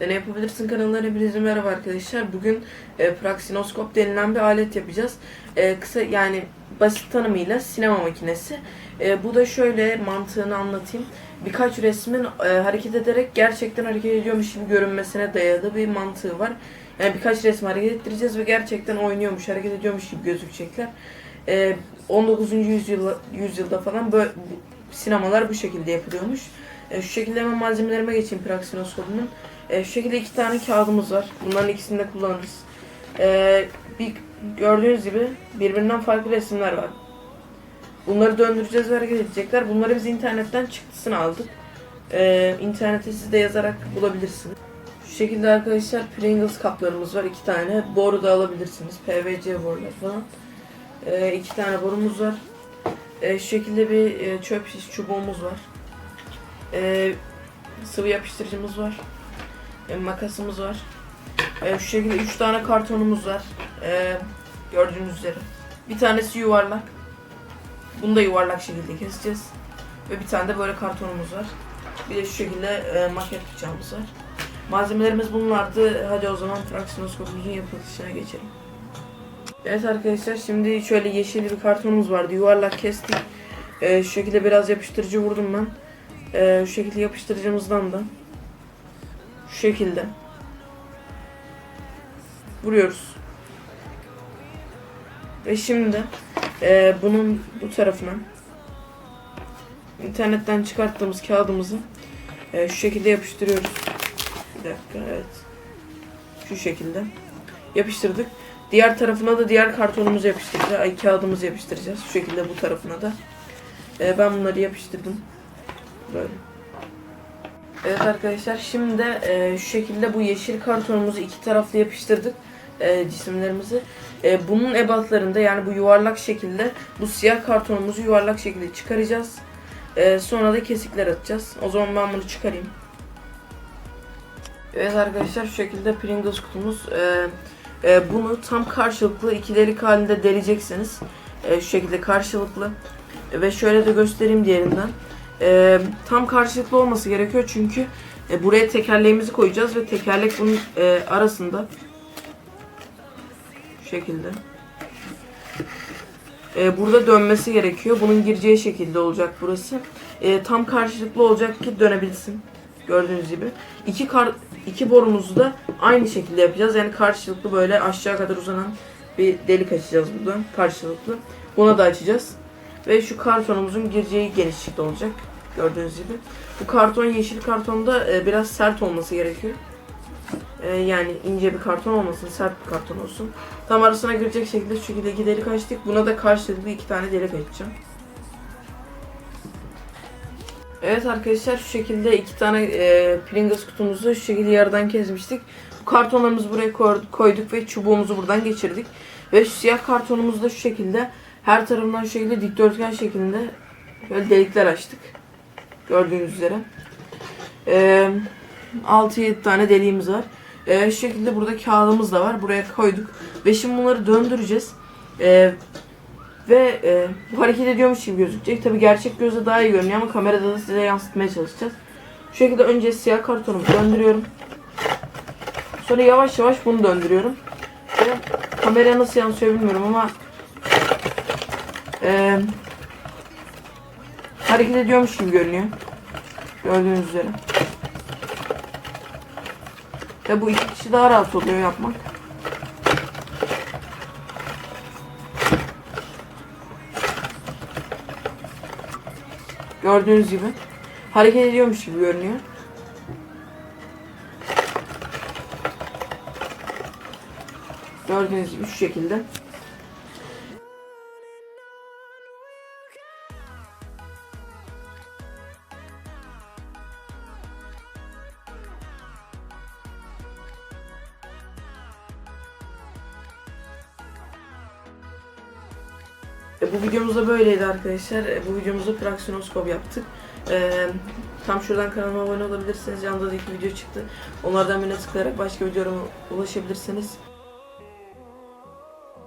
Deney Yapabilirsin kanalına hepinize merhaba arkadaşlar. Bugün e, praksinoskop denilen bir alet yapacağız. E, kısa yani basit tanımıyla sinema makinesi. E, bu da şöyle mantığını anlatayım. Birkaç resmin e, hareket ederek gerçekten hareket ediyormuş gibi görünmesine dayalı bir mantığı var. Yani birkaç resmi hareket ettireceğiz ve gerçekten oynuyormuş, hareket ediyormuş gibi gözükecekler. E, 19. yüzyılda, yüzyılda falan böyle sinemalar bu şekilde yapılıyormuş. E, şu şekilde hemen malzemelerime geçeyim praksinoskopumun. E, şu şekilde iki tane kağıdımız var. Bunların ikisini de kullanırız. E, bir gördüğünüz gibi birbirinden farklı resimler var. Bunları döndüreceğiz ve hareket edecekler. Bunları biz internetten çıktısını aldık. E, internete siz de yazarak bulabilirsiniz. Şu şekilde arkadaşlar Pringles kaplarımız var. iki tane. Boru da alabilirsiniz. PVC borular falan. E, iki tane borumuz var. E, şu şekilde bir e, çöp çubuğumuz var. E, sıvı yapıştırıcımız var. E, makasımız var. E, şu şekilde 3 tane kartonumuz var. E, gördüğünüz üzere. Bir tanesi yuvarlak. Bunu da yuvarlak şekilde keseceğiz. Ve bir tane de böyle kartonumuz var. Bir de şu şekilde maket bıçağımız var. Malzemelerimiz bunlardı. Hadi o zaman fraksiynoskopumuzun yapılışına geçelim. Evet arkadaşlar şimdi şöyle yeşil bir kartonumuz vardı. Yuvarlak kestik. E, şu şekilde biraz yapıştırıcı vurdum ben. E, şu şekilde yapıştırıcımızdan da şu şekilde vuruyoruz. Ve şimdi e, bunun bu tarafına internetten çıkarttığımız kağıdımızı e, şu şekilde yapıştırıyoruz. Bir dakika evet. Şu şekilde yapıştırdık. Diğer tarafına da diğer kartonumuzu yapıştıracağız. Ay kağıdımızı yapıştıracağız. Şu şekilde bu tarafına da. E, ben bunları yapıştırdım. Böyle. Evet arkadaşlar şimdi de e, şu şekilde bu yeşil kartonumuzu iki taraflı yapıştırdık e, cisimlerimizi. E, bunun ebatlarında yani bu yuvarlak şekilde bu siyah kartonumuzu yuvarlak şekilde çıkaracağız. E, sonra da kesikler atacağız. O zaman ben bunu çıkarayım. Evet arkadaşlar şu şekilde Pringles kutumuz. E, e, bunu tam karşılıklı iki delik halinde deleceksiniz. E, şu şekilde karşılıklı. Ve şöyle de göstereyim diğerinden. E, tam karşılıklı olması gerekiyor çünkü e, buraya tekerleğimizi koyacağız ve tekerlek bunun e, arasında şu şekilde. E, burada dönmesi gerekiyor. Bunun gireceği şekilde olacak burası. E, tam karşılıklı olacak ki dönebilsin. Gördüğünüz gibi. İki kar iki borumuzu da aynı şekilde yapacağız. Yani karşılıklı böyle aşağı kadar uzanan bir delik açacağız buradan karşılıklı. Buna da açacağız. Ve şu kartonumuzun gireceği genişlikte olacak. Gördüğünüz gibi. Bu karton yeşil kartonda e, biraz sert olması gerekiyor. E, yani ince bir karton olmasın, sert bir karton olsun. Tam arasına girecek şekilde şu şekilde delik açtık. Buna da karşılıklı iki tane delik açacağım. Evet arkadaşlar şu şekilde iki tane e, Pringles kutumuzu şu şekilde yarıdan kesmiştik. Kartonlarımızı buraya koy- koyduk ve çubuğumuzu buradan geçirdik. Ve siyah kartonumuzu da şu şekilde her tarafından şu şekilde dikdörtgen şeklinde böyle delikler açtık. Gördüğünüz üzere. E, 6-7 tane deliğimiz var. E, şu şekilde burada kağıdımız da var. Buraya koyduk. Ve şimdi bunları döndüreceğiz. E, ve e, bu hareket ediyormuş gibi gözükecek. Tabi gerçek gözle daha iyi görünüyor ama kamerada da size yansıtmaya çalışacağız. Şu şekilde önce siyah kartonumu döndürüyorum. Sonra yavaş yavaş bunu döndürüyorum. Ve kameraya nasıl yansıyor bilmiyorum ama e, hareket ediyormuş gibi görünüyor. Gördüğünüz üzere. Ve bu iki kişi daha rahat oluyor yapmak. Gördüğünüz gibi hareket ediyormuş gibi görünüyor. Gördüğünüz gibi şu şekilde. E, bu videomuz da böyleydi arkadaşlar. E, bu videomuzda praksinoskop yaptık. E, tam şuradan kanalıma abone olabilirsiniz. Yanında da iki video çıktı. Onlardan birine tıklayarak başka videolarıma ulaşabilirsiniz.